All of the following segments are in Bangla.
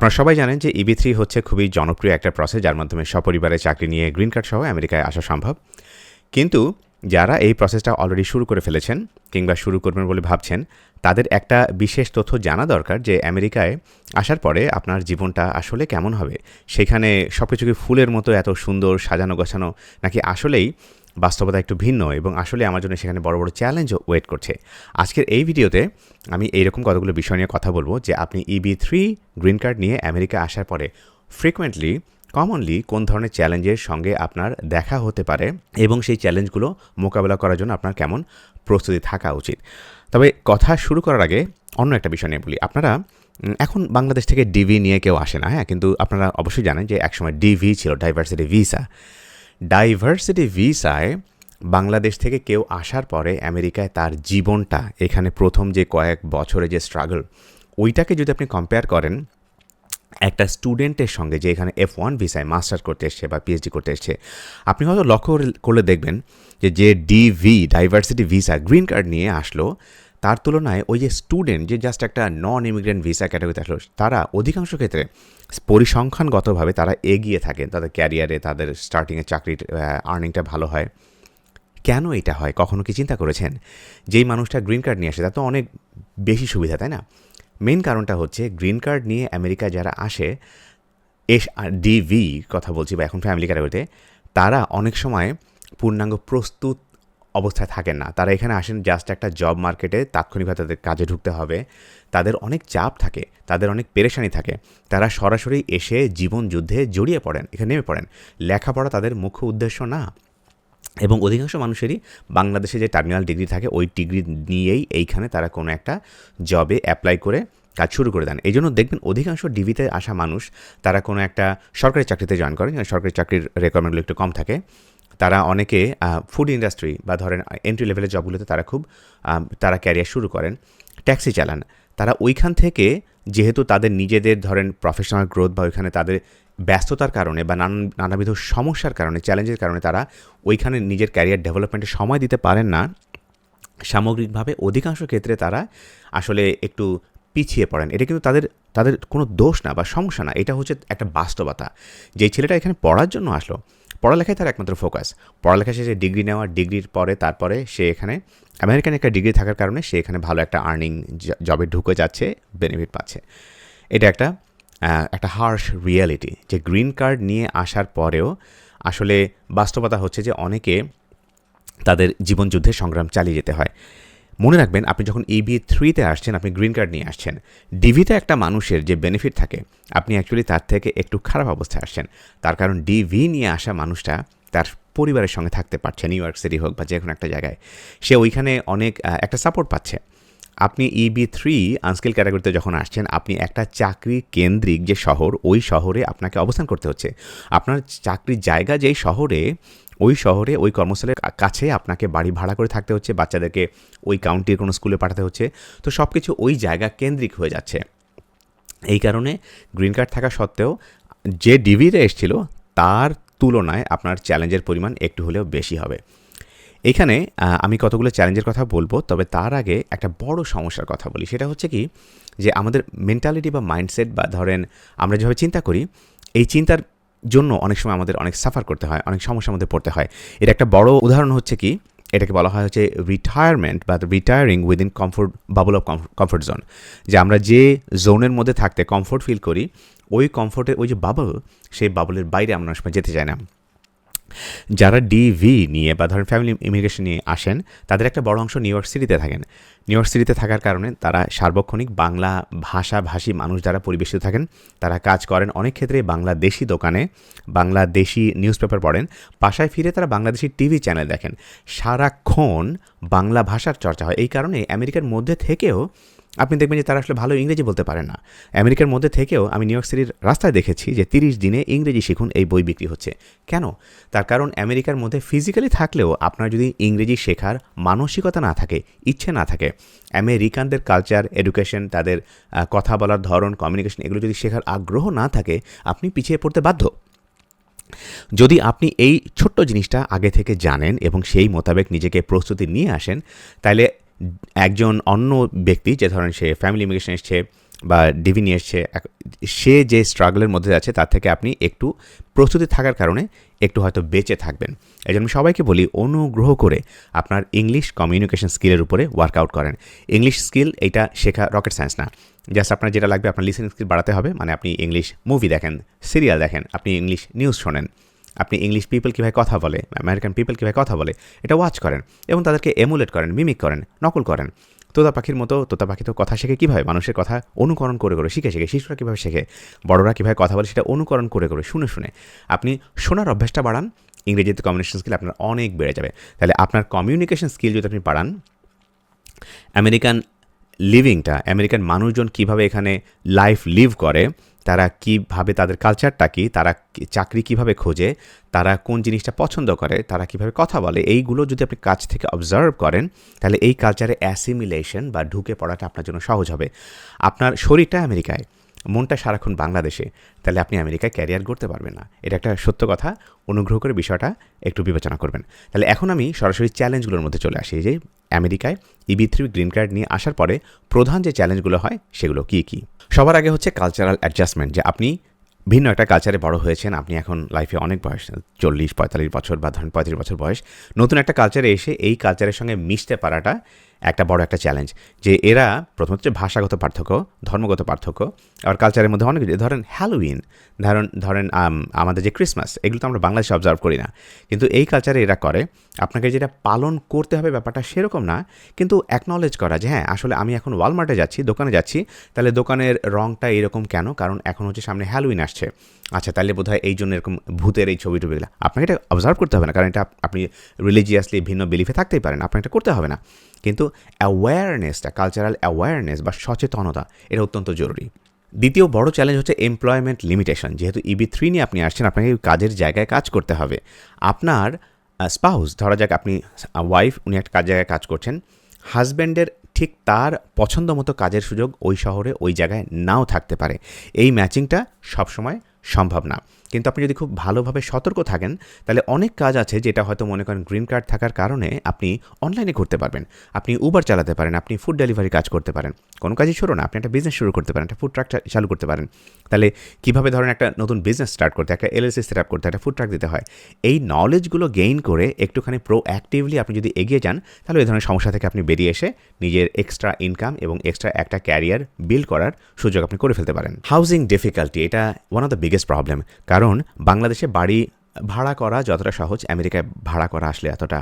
আপনারা সবাই জানেন যে ইবি থ্রি হচ্ছে খুবই জনপ্রিয় একটা প্রসেস যার মাধ্যমে সপরিবারে চাকরি নিয়ে গ্রিন কার্ড সহ আমেরিকায় আসা সম্ভব। কিন্তু যারা এই প্রসেসটা অলরেডি শুরু করে ফেলেছেন কিংবা শুরু করবেন বলে ভাবছেন, তাদের একটা বিশেষ তথ্য জানা দরকার যে আমেরিকায় আসার পরে আপনার জীবনটা আসলে কেমন হবে? সেখানে সব কিছু কি ফুলের মতো এত সুন্দর সাজানো গোছানো নাকি আসলেই বাস্তবতা একটু ভিন্ন এবং আসলে আমার জন্য সেখানে বড় বড় চ্যালেঞ্জও ওয়েট করছে। আজকের এই ভিডিওতে আমি এইরকম কতগুলো বিষয় নিয়ে কথা বলব যে আপনি ইবি থ্রি গ্রিন কার্ড নিয়ে আমেরিকা আসার পরে ফ্রিকুয়েন্টলি কমনলি কোন ধরনের চ্যালেঞ্জের সঙ্গে আপনার দেখা হতে পারে এবং সেই চ্যালেঞ্জগুলো মোকাবেলা করার জন্য আপনার কেমন প্রস্তুতি থাকা উচিত। তবে কথা শুরু করার আগে অন্য একটা বিষয় নিয়ে বলি। আপনারা এখন বাংলাদেশ থেকে ডিভি নিয়ে কেউ আসে না হ্যাঁ? কিন্তু আপনারা অবশ্যই জানেন যে একসময় ডিভি ছিল ডাইভার্সিটি ভিসা ডাইভার্সিটি ভিসায় বাংলাদেশ থেকে কেউ আসার পরে আমেরিকায় তার জীবনটা, এখানে প্রথম যে কয়েক বছরে যে স্ট্রাগল ওইটাকে যদি আপনি কম্পেয়ার করেন, একটা স্টুডেন্টের সঙ্গে যে এখানে এফ ওয়ান ভিসায় মাস্টার্স করতে এসছে বা পিএইচডি করতে এসছে, আপনি হয়তো লক্ষ্য করলে দেখবেন যে যে DV diversity visa green card নিয়ে আসলো তার তুলনায় ওই যে স্টুডেন্ট যে জাস্ট একটা নন ইমিগ্রেন্ট ভিসা ক্যাটাগরিতে আসলো, তারা অধিকাংশ ক্ষেত্রে পরিসংখ্যানগতভাবে তারা এগিয়ে থাকেন তাদের ক্যারিয়ারে তাদের স্টার্টিংয়ে চাকরির আর্নিংটা ভালো হয়। কেন এটা হয়? কখনো কি চিন্তা করেছেন? যেই মানুষটা গ্রিন কার্ড নিয়ে আসে, তার তো অনেক বেশি সুবিধা, তাই না? মেন কারণটা হচ্ছে গ্রিন কার্ড নিয়ে আমেরিকা যারা আসে, এস আর ডিভি কথা বলছি বা এখন ফ্যামিলি ক্যাটাগরিতে তারা অনেক সময় পূর্ণাঙ্গ প্রস্তুত অবস্থায় থাকেন না। তারা এখানে আসেন জাস্ট একটা জব মার্কেটে তাৎক্ষণিকভাবে তাদের কাজে ঢুকতে হবে। তাদের অনেক চাপ থাকে, তাদের অনেক পেরেশানি থাকে। তারা সরাসরি এসে জীবন যুদ্ধে জড়িয়ে পড়েন, এখানে নেমে পড়েন। লেখাপড়া তাদের মুখ্য উদ্দেশ্য না। এবং অধিকাংশ মানুষেরই বাংলাদেশে যে টার্মিনাল ডিগ্রি থাকে, ওই ডিগ্রি নিয়েই এইখানে তারা কোনো একটা জবে অ্যাপ্লাই করে কাজ শুরু করে দেন। এই জন্য দেখবেন অধিকাংশ ডিভিতে আসা মানুষ, তারা কোনো একটা সরকারি চাকরিতে জয়েন করেন। সরকারি চাকরির রেকোয়ারমেন্টগুলো একটু কম থাকে। তারা অনেকে ফুড ইন্ডাস্ট্রি বা ধরেন এন্ট্রি লেভেলের জবগুলোতে তারা খুব তারা ক্যারিয়ার শুরু করেন ট্যাক্সি চালান। তারা ওইখান থেকে যেহেতু তাদের নিজেদের ধরেন প্রফেশনাল গ্রোথ বা ওইখানে তাদের ব্যস্ততার কারণে বা নানান, নানাবিধ সমস্যার কারণে চ্যালেঞ্জের কারণে তারা ওইখানে নিজের ক্যারিয়ার ডেভেলপমেন্টে সময় দিতে পারেন না। সামগ্রিকভাবে অধিকাংশ ক্ষেত্রে তারা আসলে একটু পিছিয়ে পড়েন। এটা কিন্তু তাদের তাদের কোনো দোষ না বা সমস্যা না। এটা হচ্ছে একটা বাস্তবতা। যেই ছেলেটা এখানে পড়ার জন্য আসলো পড়ালেখায় তার একমাত্র ফোকাস পড়ালেখা শেষে ডিগ্রি নেওয়া ডিগ্রির পরে, তারপরে সে এখানে আমেরিকান একটা ডিগ্রি থাকার কারণে সে এখানে ভালো একটা আর্নিং জবে ঢুকে যাচ্ছে বেনিফিট পাচ্ছে। এটা একটা একটা হার্শ রিয়ালিটি যে গ্রিন কার্ড নিয়ে আসার পরেও আসলে বাস্তবতা হচ্ছে যে অনেকে তাদের জীবনযুদ্ধে সংগ্রাম চালিয়ে যেতে হয়। মনে রাখবেন, আপনি যখন এবি থ্রিতে আসছেন, আপনি গ্রিন কার্ড নিয়ে আসছেন ডিভিতে একটা মানুষের যে বেনিফিট থাকে, আপনি অ্যাকচুয়ালি তার থেকে একটু খারাপ অবস্থায় আসছেন। তার কারণ ডিভি নিয়ে আসা মানুষটা তার পরিবারের সঙ্গে থাকতে পারছে নিউ ইয়র্ক সিটি হোক বা যে কোনো একটা জায়গায়। সে ওইখানে অনেক একটা সাপোর্ট পাচ্ছে। আপনি ইবি থ্রি আনস্কিল ক্যাটাগরিতে যখন আসছেন, আপনি একটা চাকরি কেন্দ্রিক যে শহর, ওই শহরে আপনাকে অবস্থান করতে হচ্ছে। আপনার চাকরির জায়গা যেই শহরে, ওই শহরে ওই কর্মস্থলের কাছে আপনাকে বাড়ি ভাড়া করে থাকতে হচ্ছে, বাচ্চাদেরকে ওই কাউন্টির কোনো স্কুলে পাঠাতে হচ্ছে। তো সব কিছু ওই জায়গা কেন্দ্রিক হয়ে যাচ্ছে। এই কারণে গ্রিন কার্ড থাকা সত্ত্বেও যে ডিভিতে এসেছিল, তার তুলনায় আপনার চ্যালেঞ্জের পরিমাণ একটু হলেও বেশি হবে। এখানে আমি কতগুলো চ্যালেঞ্জের কথা বলব, তবে তার আগে একটা বড় সমস্যার কথা বলি। সেটা হচ্ছে কি, যে আমাদের মেন্টালিটি বা মাইন্ডসেট বা ধরেন আমরা যেভাবে চিন্তা করি, এই চিন্তার জন্য অনেক সময় আমাদের অনেক সাফার করতে হয়, অনেক সমস্যার মধ্যে পড়তে হয়। এর একটা বড় উদাহরণ হচ্ছে কি, এটাকে বলা হয় হচ্ছে রিটায়ারমেন্ট বা retiring within comfort bubble of comfort zone যে আমরা যে জোনের মধ্যে থাকতে কমফোর্ট ফিল করি, ওই কমফোর্টের ওই যে বাবল সেই বাবলের বাইরে আমরা অনেক সময় যেতে চাই না। যারা ডিভি নিয়ে বা ধরেন ফ্যামিলি ইমিগ্রেশন নিয়ে আসেন, তাদের একটা বড় অংশ নিউ ইয়র্ক সিটিতে থাকেন। নিউ ইয়র্ক সিটিতে থাকার কারণে তারা সার্বক্ষণিক বাংলা ভাষাভাষী মানুষ যারা পরিবেশিত থাকেন, তারা কাজ করেন অনেক ক্ষেত্রে বাংলাদেশি দোকানে, বাংলাদেশি নিউজ পেপার পড়েন, বাসায় ফিরে তারা বাংলাদেশি টিভি চ্যানেল দেখেন। সারাক্ষণ বাংলা ভাষার চর্চা হয়। এই কারণে আমেরিকার মধ্যে থেকেও আপনি দেখবেন যে তারা আসলে ভালো ইংরেজি বলতে পারে না। আমেরিকার মধ্যে থেকেও আমি নিউ ইয়র্ক সিটির রাস্তায় দেখেছি যে তিরিশ দিনে ইংরেজি শিখুন এই বই বিক্রি হচ্ছে। কেন? তার কারণ আমেরিকার মধ্যে ফিজিক্যালি থাকলেও আপনার যদি ইংরেজি শেখার মানসিকতা না থাকে, ইচ্ছে না থাকে, আমেরিকানদের কালচার এডুকেশন তাদের কথা বলার ধরন কমিউনিকেশন এগুলো যদি শেখার আগ্রহ না থাকে, আপনি পিছিয়ে পড়তে বাধ্য। যদি আপনি এই ছোট্ট জিনিসটা আগে থেকে জানেন এবং সেই মোতাবেক নিজেকে প্রস্তুতি নিয়ে আসেন তাহলে একজন অন্য ব্যক্তি যে ধরেন সে ফ্যামিলি ইমিগ্রেশন এসছে বা ডিভি নিয়ে এসছে সে যে স্ট্রাগলের মধ্যে আছে তার থেকে আপনি একটু প্রস্তুতি থাকার কারণে একটু হয়তো বেঁচে থাকবেন। এই জন্য সবাইকে বলি, অনুগ্রহ করে আপনার ইংলিশ কমিউনিকেশন স্কিলের উপরে ওয়ার্কআউট করেন। ইংলিশ স্কিল এটা শেখা রকেট সায়েন্স না। জাস্ট আপনার যেটা লাগবে আপনার লিসেনিং স্কিল বাড়াতে হবে। মানে আপনি ইংলিশ মুভি দেখেন সিরিয়াল দেখেন, আপনি ইংলিশ নিউজ শোনেন। আপনি ইংলিশ পিপল কীভাবে কথা বলে আমেরিকান পিপল কীভাবে কথা বলে, এটা ওয়াচ করেন এবং তাদেরকে এমুলেট করেন মিমিক করেন, নকল করেন। তোতা পাখির মতো, তোতা পাখি তো কথা শেখে কীভাবে? মানুষের কথা অনুকরণ করে করে শিখে শিখে, শিশুরা কীভাবে শেখে? বড়রা কীভাবে কথা বলে সেটা অনুকরণ করে করে শুনে শুনে। আপনি শোনার অভ্যাসটা বাড়ান, ইংরেজিতে কমিউনিকেশন স্কিল আপনার অনেক বেড়ে যাবে। তাহলে আপনার কমিউনিকেশন স্কিল যদি আপনি বাড়ান আমেরিকান লিভিংটা আমেরিকান মানুষজন কীভাবে এখানে লাইফ লিভ করে তারা কীভাবে তাদের কালচারটা কি, তারা চাকরি কীভাবে খোঁজে, তারা কোন জিনিসটা পছন্দ করে, তারা কীভাবে কথা বলে, এইগুলো যদি আপনি কাছ থেকে অবজার্ভ করেন, তাহলে এই কালচারে অ্যাসিমিলেশন বা ঢুকে পড়াটা আপনার জন্য সহজ হবে। আপনার শরীরটা আমেরিকায়, মনটা সারাক্ষণ বাংলাদেশে, তাহলে আপনি আমেরিকায় ক্যারিয়ার করতে পারবেন না। এটা একটা সত্য কথা, অনুগ্রহ করে বিষয়টা একটু বিবেচনা করবেন। তাহলে এখন আমি সরাসরি চ্যালেঞ্জগুলোর মধ্যে চলে আসি যে আমেরিকায় ইবি থ্রি গ্রিন কার্ড নিয়ে আসার পরে প্রধান যে চ্যালেঞ্জগুলো হয়, সেগুলো কী কী? সবার আগে হচ্ছে কালচারাল অ্যাডজাস্টমেন্ট যে আপনি ভিন্ন একটা কালচারে বড় হয়েছেন, আপনি এখন লাইফে অনেক বয়স, চল্লিশ, পঁয়তাল্লিশ বছর বা ধরেন পঁয়ত্রিশ বছর বয়স, নতুন একটা কালচারে এসে এই কালচারের সঙ্গে মিশতে পারাটা একটা বড় একটা চ্যালেঞ্জ যে এরা প্রথমত ভাষাগত পার্থক্য, ধর্মগত পার্থক্য আর কালচারের মধ্যে অনেক, ধরেন হ্যালোউইন ধরেন ধরেন আমাদের যে ক্রিসমাস এগুলো তো আমরা বাংলাদেশে অবজার্ভ করি না। কিন্তু এই কালচারে এরা করে, আপনাকে যেটা পালন করতে হবে ব্যাপারটা সেরকম না, কিন্তু অ্যাকনলেজ করা যে হ্যাঁ আসলে আমি এখন ওয়ালমার্টে যাচ্ছি, দোকানে যাচ্ছি, তাহলে দোকানের রঙটা এরকম কেন? কারণ এখন হচ্ছে সামনে হ্যালোইন আসছে। আচ্ছা তাহলে বোধ হয় এই জন্য এরকম ভূতের এই ছবি টবিগুলো আপনাকে এটা অবজার্ভ করতে হবে না, কারণ এটা আপনি রিলিজিয়াসলি ভিন্ন বিলিফে থাকতেই পারেন, আপনাকে এটা করতে হবে না। কিন্তু অ্যাওয়ারনেসটা কালচারাল অ্যাওয়ারনেস বা সচেতনতা, এটা অত্যন্ত জরুরি। দ্বিতীয় বড় চ্যালেঞ্জ হচ্ছে এমপ্লয়মেন্ট লিমিটেশন যেহেতু ইবি থ্রি নিয়ে আপনি আসছেন, আপনাকে কাজের জায়গায় কাজ করতে হবে। আপনার স্পাউস ধরা যাক আপনি ওয়াইফ উনি একটা কাজ জায়গায় কাজ করছেন হাজব্যান্ডের ঠিক তার পছন্দ মতো কাজের সুযোগ ওই শহরে, ওই জায়গায় নাও থাকতে পারে। এই ম্যাচিংটা সবসময় সম্ভব না। কিন্তু আপনি যদি খুব ভালোভাবে সতর্ক থাকেন, তাহলে অনেক কাজ আছে যেটা হয়তো মনে করেন গ্রিন কার্ড থাকার কারণে আপনি অনলাইনে করতে পারবেন। আপনি উবার চালাতে পারেন, আপনি ফুড ডেলিভারি কাজ করতে পারেন। কোনো কাজই শুরু না, আপনি একটা বিজনেস শুরু করতে পারেন, একটা ফুড ট্রাক চালু করতে পারেন। তাহলে কীভাবে ধরেন একটা নতুন বিজনেস স্টার্ট করতে, একটা এলএলসি সেট আপ করতে, একটা ফুড ট্রাক দিতে হয়, এই নলেজগুলো গেইন করে একটুখানি প্রো অ্যাক্টিভলি আপনি যদি এগিয়ে যান, তাহলে এই ধরনের সমস্যা থেকে আপনি বেরিয়ে এসে নিজের এক্সট্রা ইনকাম এবং এক্সট্রা একটা ক্যারিয়ার বিল্ড করার সুযোগ আপনি করে ফেলতে পারেন। হাউজিং ডিফিকাল্টি এটা one of the biggest problem কারণ বাংলাদেশে বাড়ি ভাড়া করা যতটা সহজ, আমেরিকায় ভাড়া করা আসলে এতটা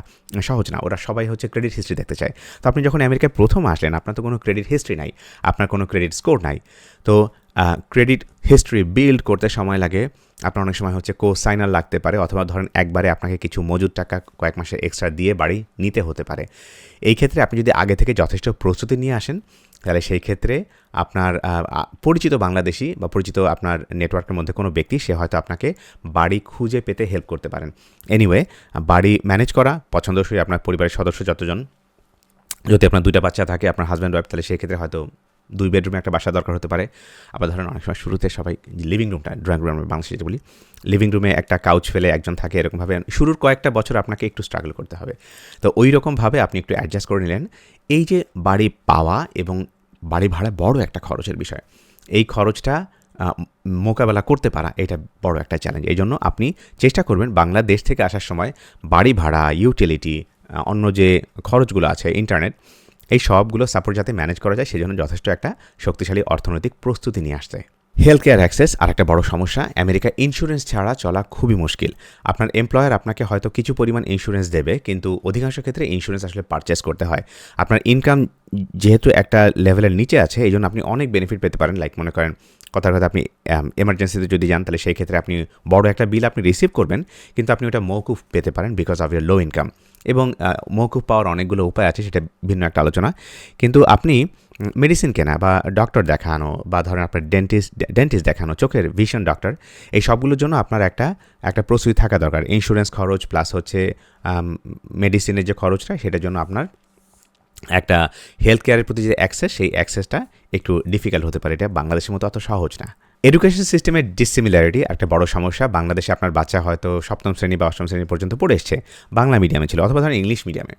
সহজ না। ওরা সবাই হচ্ছে ক্রেডিট হিস্ট্রি দেখতে চায়। তো আপনি যখন আমেরিকায় প্রথম আসলেন, আপনার তো কোনো ক্রেডিট হিস্ট্রি নাই, আপনার কোনো ক্রেডিট স্কোর নাই। তো ক্রেডিট হিস্ট্রি বিল্ড করতে সময় লাগে। আপনার অনেক সময় হচ্ছে কো সাইনার লাগতে পারে অথবা ধরেন একবারে আপনাকে কিছু মজুর টাকা কয়েক মাসে এক্সট্রা দিয়ে বাড়ি নিতে হতে পারে। এই ক্ষেত্রে আপনি যদি আগে থেকে যথেষ্ট প্রস্তুতি নিয়ে আসেন, তাহলে সেই ক্ষেত্রে আপনার পরিচিত বাংলাদেশি বা পরিচিত আপনার নেটওয়ার্কের মধ্যে কোনো ব্যক্তি, সে হয়তো আপনাকে বাড়ি খুঁজে পেতে হেল্প করতে পারেন। এনিওয়ে বাড়ি ম্যানেজ করা, পছন্দসই আপনার পরিবারের সদস্য যতজন। যদি আপনার দুইটা বাচ্চা থাকে, আপনার হাজব্যান্ড ওয়াইফ তাহলে সেই ক্ষেত্রে হয়তো দুই বেডরুমে একটা বাসা দরকার হতে পারে। আবার ধরেন অনেক সময় শুরুতে সবাই লিভিং রুমটা ড্রয়িং রুম বাংলাদেশে যেটা বলি লিভিং রুমে একটা কাউচ ফেলে একজন থাকে এরকমভাবে। শুরুর কয়েকটা বছর আপনাকে একটু স্ট্রাগল করতে হবে। তো ওই রকমভাবে আপনি একটু অ্যাডজাস্ট করে নিলেন। এই যে বাড়ি পাওয়া এবং বাড়ি ভাড়া বড় একটা খরচের বিষয়। এই খরচটা মোকাবেলা করতে পারা এটা বড় একটা চ্যালেঞ্জ এই জন্য আপনি চেষ্টা করবেন বাংলাদেশ থেকে আসার সময় বাড়ি ভাড়া ইউটিলিটি অন্য যে খরচগুলো আছে ইন্টারনেট এই সবগুলো সাপোর্ট যাতে ম্যানেজ করা যায়, সেজন্য যথেষ্ট একটা শক্তিশালী অর্থনৈতিক প্রস্তুতি নিয়ে আসছে। হেলথ কেয়ার অ্যাক্সেস আর একটা বড় সমস্যা আমেরিকা ইন্স্যুরেন্স ছাড়া চলা খুবই মুশকিল। আপনার এমপ্লয়ার আপনাকে হয়তো কিছু পরিমাণ ইন্স্যুরেন্স দেবে, কিন্তু অধিকাংশ ক্ষেত্রে ইন্স্যুরেন্স আসলে পারচেস করতে হয়। আপনার ইনকাম যেহেতু একটা লেভেলের নিচে আছে এই জন্য আপনি অনেক বেনিফিট পেতে পারেন। লাইক মনে করেন, কথার কথা আপনি এমার্জেন্সিতে যদি যান, তাহলে সেই ক্ষেত্রে আপনি বড় একটা বিল আপনি রিসিভ করবেন, কিন্তু আপনি ওটা মৌকুফ পেতে পারেন because of year low income এবং মৌকুফ পাওয়ার অনেকগুলো উপায় আছে, সেটা ভিন্ন একটা আলোচনা। কিন্তু আপনি মেডিসিন কেনা বা ডক্টর দেখানো বা ধরেন আপনার ডেন্টিস্ট ডেন্টিস্ট দেখানো, চোখের ভিশন ডক্টর এই সবগুলোর জন্য আপনার একটা একটা প্রস্তুতি থাকা দরকার। ইন্স্যুরেন্স খরচ প্লাস হচ্ছে মেডিসিনের যে খরচটা, সেটার জন্য আপনার একটা হেলথ কেয়ারের প্রতি যে অ্যাক্সেস সেই অ্যাক্সেসটা একটু ডিফিকাল্ট হতে পারে। এটা বাংলাদেশের মতো অত সহজ না। এডুকেশন সিস্টেমের ডিসিমিলারিটি একটা বড় সমস্যা। বাংলাদেশে আপনার বাচ্চা হয়তো সপ্তম শ্রেণি বা অষ্টম শ্রেণি পর্যন্ত পড়ে এসছে। বাংলা মিডিয়ামে ছিল অথবা ধরেন ইংলিশ মিডিয়ামে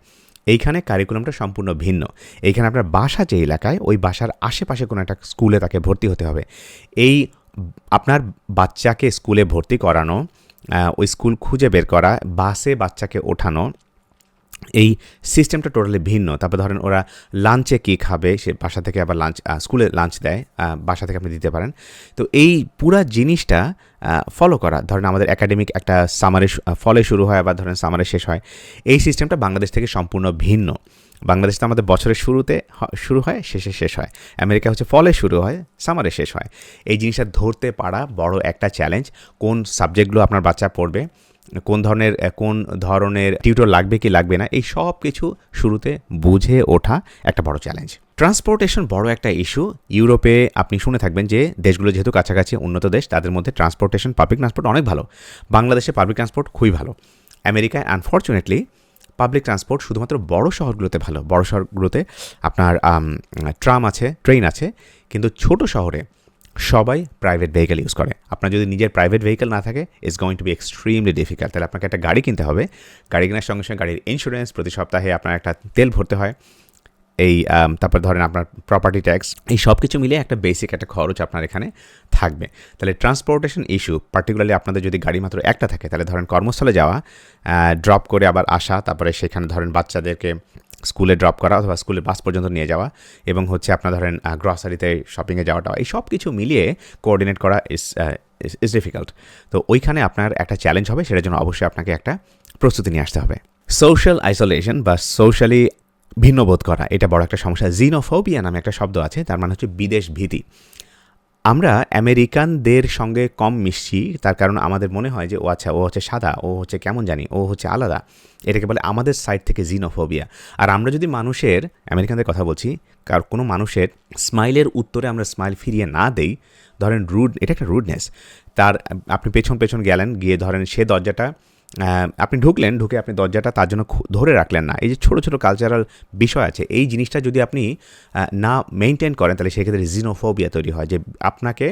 এইখানে কারিকুলামটা সম্পূর্ণ ভিন্ন। এইখানে আপনার বাসা যে এলাকায়, ওই বাসার আশেপাশে কোনো একটা স্কুলে তাকে ভর্তি হতে হবে। এই আপনার বাচ্চাকে স্কুলে ভর্তি করানো ওই স্কুল খুঁজে বের করা, বাসে বাচ্চাকে ওঠানো এই সিস্টেমটা টোটালি ভিন্ন। তারপর ধরেন ওরা লাঞ্চে কী খাবে, সে বাসা থেকে আবার লাঞ্চ স্কুলে লাঞ্চ দেয় বাসা থেকে আপনি দিতে পারেন। তো এই পুরা জিনিসটা ফলো করা। ধরেন আমাদের একাডেমিক একটা সামারে ফলে শুরু হয় আবার ধরেন সামারে শেষ হয়। এই সিস্টেমটা বাংলাদেশ থেকে সম্পূর্ণ ভিন্ন। বাংলাদেশ তো আমাদের বছরের শুরুতে শুরু হয়, শেষে শেষ হয়। আমেরিকা হচ্ছে ফলে শুরু হয় সামারে শেষ হয়। এই জিনিসটা ধরতে পারা বড় একটা চ্যালেঞ্জ কোন সাবজেক্টগুলো আপনার বাচ্চা পড়বে কোন ধরনের কোন ধরনের টিউটর লাগবে কি লাগবে না, এই সব কিছু শুরুতে বুঝে ওঠা একটা বড় চ্যালেঞ্জ ট্রান্সপোর্টেশন বড় একটা ইস্যু ইউরোপে আপনি শুনে থাকবেন যে দেশগুলো যেহেতু কাছাকাছি উন্নত দেশ, তাদের মধ্যে ট্রান্সপোর্টেশন পাবলিক ট্রান্সপোর্ট অনেক ভালো। বাংলাদেশে পাবলিক ট্রান্সপোর্ট খুবই ভালো। আমেরিকায় আনফর্চুনেটলি পাবলিক ট্রান্সপোর্ট শুধুমাত্র বড় শহরগুলোতে ভালো। বড় শহরগুলোতে আপনার ট্রাম আছে ট্রেন আছে, কিন্তু ছোট শহরে সবাই প্রাইভেট ভেহিকেল ইউজ করে। আপনার যদি নিজের প্রাইভেট ভেহিকেল না থাকে it's going to be extremely difficult তাহলে আপনাকে একটা গাড়ি কিনতে হবে। গাড়ি কেনার সঙ্গে সঙ্গে গাড়ির ইন্স্যুরেন্স প্রতি সপ্তাহে আপনার একটা তেল ভরতে হয়। এই তারপর ধরেন আপনার প্রপার্টি ট্যাক্স এই সব কিছু মিলিয়ে একটা বেসিক একটা খরচ আপনার এখানে থাকবে। তাহলে ট্রান্সপোর্টেশন ইস্যু পার্টিকুলারলি আপনাদের যদি গাড়ি মাত্র একটা থাকে, তাহলে ধরেন কর্মস্থলে যাওয়া ড্রপ করে আবার আসা, তারপরে সেখানে ধরেন বাচ্চাদেরকে স্কুলে ড্রপ করা অথবা স্কুলে বাস পর্যন্ত নিয়ে যাওয়া এবং হচ্ছে আপনার ধরেন গ্রসারিতে শপিংয়ে যাওয়াটা, এই সব কিছু মিলিয়ে কোঅর্ডিনেট করা ইস ইজ ডিফিকাল্ট তো ওইখানে আপনার একটা চ্যালেঞ্জ হবে, সেটার জন্য অবশ্যই আপনাকে একটা প্রস্তুতি নিয়ে আসতে হবে। সোশ্যাল আইসোলেশন বা সোশ্যালি ভিন্নবোধ করা, এটা বড় একটা সমস্যা। জিনোফোবিয়া নামে একটা শব্দ আছে, তার মানে হচ্ছে বিদেশ ভীতি। আমরা আমেরিকানদের সঙ্গে কম মিশছি, তার কারণ আমাদের মনে হয় যে ও আচ্ছা ও হচ্ছে সাদা, ও হচ্ছে কেমন জানি, ও হচ্ছে আলাদা। এটাকে বলে আমাদের সাইড থেকে জিনোফোবিয়া আর আমরা যদি মানুষের, আমেরিকানদের কথা বলছি, কার কোনো মানুষের স্মাইলের উত্তরে আমরা স্মাইল ফিরিয়ে না দেই, ধরেন রুড এটা একটা রুডনেস তার, আপনি পেছন পেছন গেলেন, গিয়ে ধরেন সে দরজাটা আপনি ঢুকলেন, ঢুকে আপনি দরজাটা তার জন্য ধরে রাখলেন না। এই যে ছোটো ছোটো কালচারাল বিষয় আছে, এই জিনিসটা যদি আপনি না মেনটেন করেন, তাহলে সেক্ষেত্রে জিনোফোবিয়া তৈরি হয়, যে আপনাকে,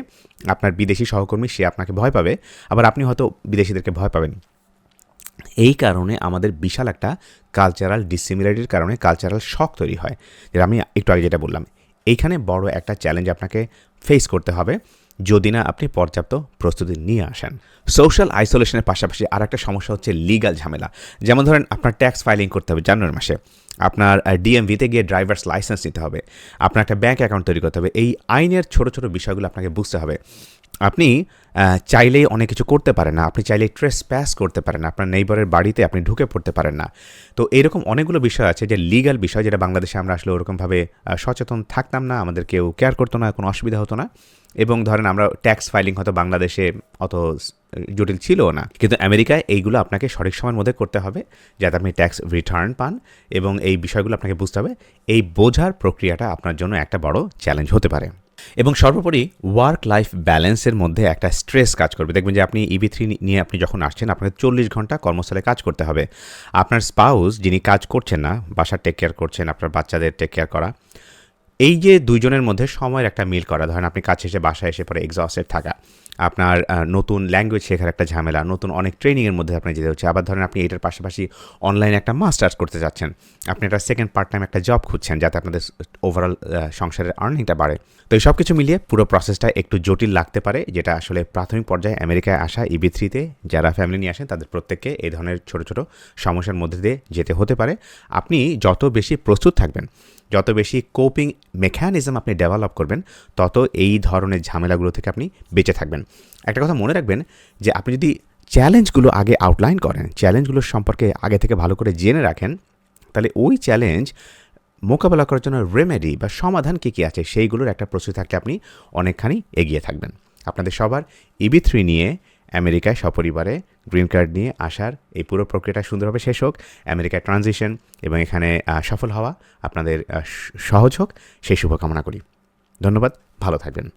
আপনার বিদেশি সহকর্মী, সে আপনাকে ভয় পাবে, আবার আপনি হয়তো বিদেশিদেরকে ভয় পাবেন। এই কারণে আমাদের বিশাল একটা কালচারাল ডিসিমিলারিটির কারণে কালচারাল শখ তৈরি হয়। যেটা আমি একটু আগে যেটা বললাম, এইখানে বড় একটা চ্যালেঞ্জ আপনাকে ফেস করতে হবে। যদি না আপনি পর্যাপ্ত প্রস্তুতি নিয়ে আসেন। সোশ্যাল আইসোলেশনের পাশাপাশি আর একটা সমস্যা হচ্ছে লিগাল ঝামেলা। যেমন ধরেন আপনার ট্যাক্স ফাইলিং করতে হবে জানুয়ারি মাসে। আপনার ডিএমভিতে গিয়ে ড্রাইভার্স লাইসেন্স নিতে হবে। আপনার একটা ব্যাঙ্ক অ্যাকাউন্ট তৈরি করতে হবে। এই আইনের ছোট ছোট বিষয়গুলো আপনাকে বুঝতে হবে। আপনি চাইলেই অনেক কিছু করতে পারেন না। আপনি চাইলেই ট্রেস প্যাস করতে পারেন না। আপনার নেইবারের বাড়িতে আপনি ঢুকে পড়তে পারেন না। তো এরকম অনেকগুলো বিষয় আছে যে লিগাল বিষয় যেটা বাংলাদেশে আমরা আসলে ওরকমভাবে সচেতন থাকতাম না, আমাদের কেউ কেয়ার করতো না, কোনো অসুবিধা হতো না। এবং ধরেন আমরা ট্যাক্স ফাইলিং হয়তো বাংলাদেশে অত জটিল ছিল না। কিন্তু আমেরিকায় এইগুলো আপনাকে সঠিক সময়ের মধ্যে করতে হবে, যাতে আপনি ট্যাক্স রিটার্ন পান এবং এই বিষয়গুলো আপনাকে বুঝতে হবে। এই বোঝার প্রক্রিয়াটা আপনার জন্য একটা বড় চ্যালেঞ্জ হতে পারে। এবং সর্বোপরি ওয়ার্ক লাইফ ব্যালেন্সের মধ্যে একটা স্ট্রেস কাজ করবে। দেখবেন যে আপনি ইবি থ্রি নিয়ে আপনি যখন আসছেন, আপনাকে চল্লিশ ঘণ্টা কর্মস্থলে কাজ করতে হবে। আপনার স্পাউস যিনি কাজ করছেন না, বাসার টেক কেয়ার করছেন, আপনার বাচ্চাদের টেক কেয়ার করা, এই যে দুইজনের মধ্যে সময়ের একটা মিল করা, ধরেন আপনি কাছে এসে বাসায় এসে পরে এক্সস্টেড থাকা আপনার নতুন ল্যাঙ্গুয়েজ শেখার একটা ঝামেলা, নতুন অনেক ট্রেনিংয়ের মধ্যে আপনি যেতে হচ্ছে। আবার ধরেন আপনি এটার পাশাপাশি অনলাইনে একটা মাস্টার্স করতে যাচ্ছেন। আপনি একটা সেকেন্ড পার্ট টাইম একটা জব খুঁজছেন যাতে আপনাদের ওভারঅল সংসারের আর্নিংটা বাড়ে। তো এই সব কিছু মিলিয়ে পুরো প্রসেসটা একটু জটিল লাগতে পারে, যেটা আসলে প্রাথমিক পর্যায়ে আমেরিকায় আসা ইবি থ্রিতে যারা ফ্যামিলি নিয়ে আসেন, তাদের প্রত্যেককে এই ধরনের ছোটো ছোটো সমস্যার মধ্যে দিয়ে যেতে হতে পারে। আপনি যত বেশি প্রস্তুত থাকবেন, যত বেশি কোপিং মেকানিজম আপনি ডেভেলপ করবেন, তত এই ধরনের ঝামেলাগুলো থেকে আপনি বেঁচে থাকবেন। একটা কথা মনে রাখবেন যে আপনি যদি চ্যালেঞ্জগুলো আগে আউটলাইন করেন, চ্যালেঞ্জগুলোর সম্পর্কে আগে থেকে ভালো করে জেনে রাখেন, তাহলে ওই চ্যালেঞ্জ মোকাবেলা করার জন্য রেমেডি বা সমাধান কী কী আছে সেইগুলোর একটা প্রস্তুতি থাকলে আপনি অনেকখানি এগিয়ে থাকবেন। আপনাদের সবার ইবি থ্রি নিয়ে আমেরিকায় সপরিবারে গ্রিন কার্ড নিয়ে আসার এই পুরো প্রক্রিয়াটা সুন্দরভাবে শেষ হোক, আমেরিকায় ট্রানজিশন এবং এখানে সফল হওয়া আপনাদের সহজ হোক, সেই শুভকামনা করি। ধন্যবাদ, ভালো থাকবেন।